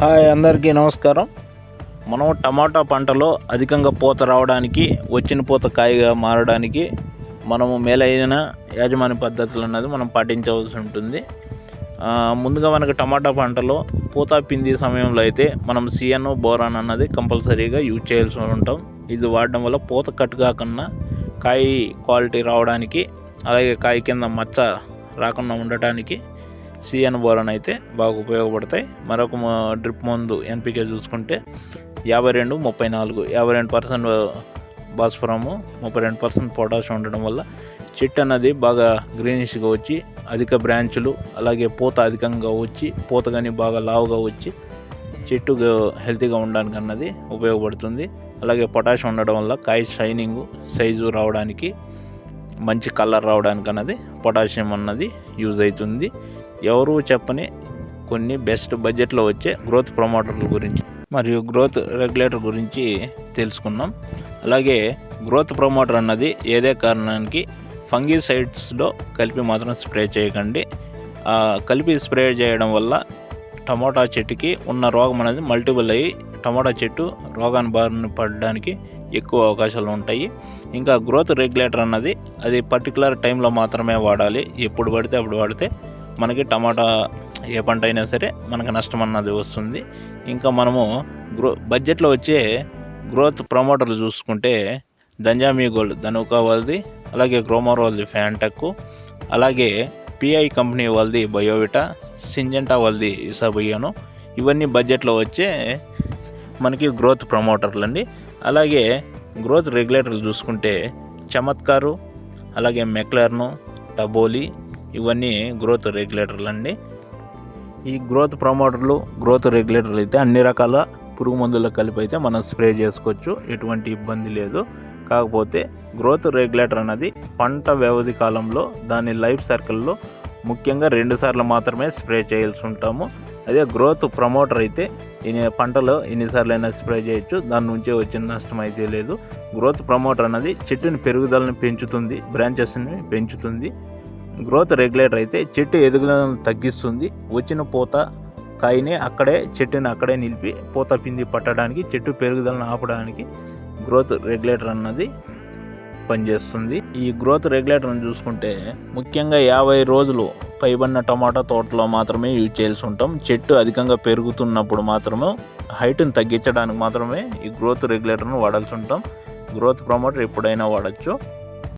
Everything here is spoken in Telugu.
హాయ్ అందరికీ నమస్కారం. మనం టమాటా పంటలో అధికంగా పూత రావడానికి వచ్చిన పూత కాయగా మారడానికి మనము మేలైన యాజమాన్య పద్ధతులు అన్నది మనం పాటించవలసి ఉంటుంది. ముందుగా మనకు టమాటా పంటలో పూత పిండి సమయంలో అయితే మనం సిఎన్ బోరాన్ అన్నది కంపల్సరీగా యూజ్ చేయాల్సి ఉంటాం. ఇది వాడడం వల్ల పూత కట్ కాకుండా కాయ క్వాలిటీ రావడానికి అలాగే కాయ కింద మచ్చ రాకుండా ఉండటానికి సిఎన్ బోరాన్ అయితే బాగా ఉపయోగపడతాయి. మరొక డ్రిప్ మందు ఎన్పికే చూసుకుంటే యాభై రెండు ముప్పై నాలుగు యాభై రెండు పర్సెంట్ భాస్వరము ముప్పై రెండు పర్సెంట్ పొటాష్ ఉండడం వల్ల చెట్టు అన్నది బాగా గ్రీనిష్గా వచ్చి అధిక బ్రాంచులు అలాగే పూత అధికంగా వచ్చి పూత కానీ బాగా లావుగా వచ్చి చెట్టు హెల్తీగా ఉండడానికి అన్నది ఉపయోగపడుతుంది. అలాగే పొటాష్ ఉండడం వల్ల కాయ షైనింగ్ సైజు రావడానికి మంచి కలర్ రావడానికి అన్నది పొటాషియం అన్నది యూజ్ అవుతుంది. ఎవరు చెప్పని కొన్ని బెస్ట్ బడ్జెట్లో వచ్చే గ్రోత్ ప్రమోటర్ల గురించి మరియు గ్రోత్ రెగ్యులేటర్ గురించి తెలుసుకున్నాం. అలాగే గ్రోత్ ప్రమోటర్ అన్నది ఏదే కారణానికి ఫంగిసైడ్స్లో కలిపి మాత్రం స్ప్రే చేయకండి. ఆ, కలిపి స్ప్రే చేయడం వల్ల టమోటా చెట్టుకి ఉన్న రోగం అనేది మల్టిపుల్ అయ్యి టమోటా చెట్టు రోగాన్ని బారిన పడడానికి ఎక్కువ అవకాశాలు ఉంటాయి. ఇంకా గ్రోత్ రెగ్యులేటర్ అన్నది అది పర్టికులర్ టైంలో మాత్రమే వాడాలి. ఎప్పుడు పడితే అప్పుడు వాడితే మనకి టమాటా ఏ పంట అయినా సరే మనకు నష్టం అన్నది వస్తుంది. ఇంకా మనము గ్రో బడ్జెట్లో వచ్చే గ్రోత్ ప్రమోటర్లు చూసుకుంటే దంజామీ గోల్డ్ ధనుకా వాళ్ళది అలాగే గ్రోమర్ వాళ్ళది ఫ్యాంటక్ అలాగే పిఐ కంపెనీ వాళ్ళది బయోవిటా సింజెంటా వాళ్ళది ఇసాబయ్యాను ఇవన్నీ బడ్జెట్లో వచ్చే మనకి గ్రోత్ ప్రమోటర్లు అండి అలాగే గ్రోత్ రెగ్యులేటర్లు చూసుకుంటే చమత్కారు అలాగే మెక్లర్ను టబోలి ఇవన్నీ గ్రోత్ రెగ్యులేటర్లు అండి. ఈ గ్రోత్ ప్రమోటర్లు గ్రోత్ రెగ్యులేటర్లు అయితే అన్ని రకాల పురుగు మందుల కలిపి అయితే మనం స్ప్రే చేసుకోవచ్చు. ఎటువంటి ఇబ్బంది లేదు. కాకపోతే గ్రోత్ రెగ్యులేటర్ అనేది పంట వ్యవధి కాలంలో దాని లైఫ్ సర్కిల్లో ముఖ్యంగా రెండు సార్లు మాత్రమే స్ప్రే చేయాల్సి ఉంటాము. అదే గ్రోత్ ప్రమోటర్ అయితే ఈ పంటలో ఎన్నిసార్లు అయినా స్ప్రే చేయొచ్చు. దాని నుంచే వచ్చిన నష్టం అయితే లేదు. గ్రోత్ ప్రమోటర్ అనేది చెట్టుని పెరుగుదలను పెంచుతుంది బ్రాంచెస్ని పెంచుతుంది. గ్రోత్ రెగ్యులేటర్ అయితే చెట్టు ఎదుగుదలను తగ్గిస్తుంది. వచ్చిన పూత కాయని అక్కడే చెట్టుని అక్కడే నిలిపి పూత పిండి పట్టడానికి చెట్టు పెరుగుదలను ఆపడానికి గ్రోత్ రెగ్యులేటర్ అన్నది పనిచేస్తుంది. ఈ గ్రోత్ రెగ్యులేటర్ని చూసుకుంటే ముఖ్యంగా యాభై రోజులు పైబడిన టమాటా తోటలో మాత్రమే యూజ్ చేయాల్సి ఉంటాం. చెట్టు అధికంగా పెరుగుతున్నప్పుడు మాత్రమే హైట్ని తగ్గించడానికి మాత్రమే ఈ గ్రోత్ రెగ్యులేటర్ను వాడాల్సి ఉంటాం. గ్రోత్ ప్రమోటర్ ఎప్పుడైనా వాడచ్చు.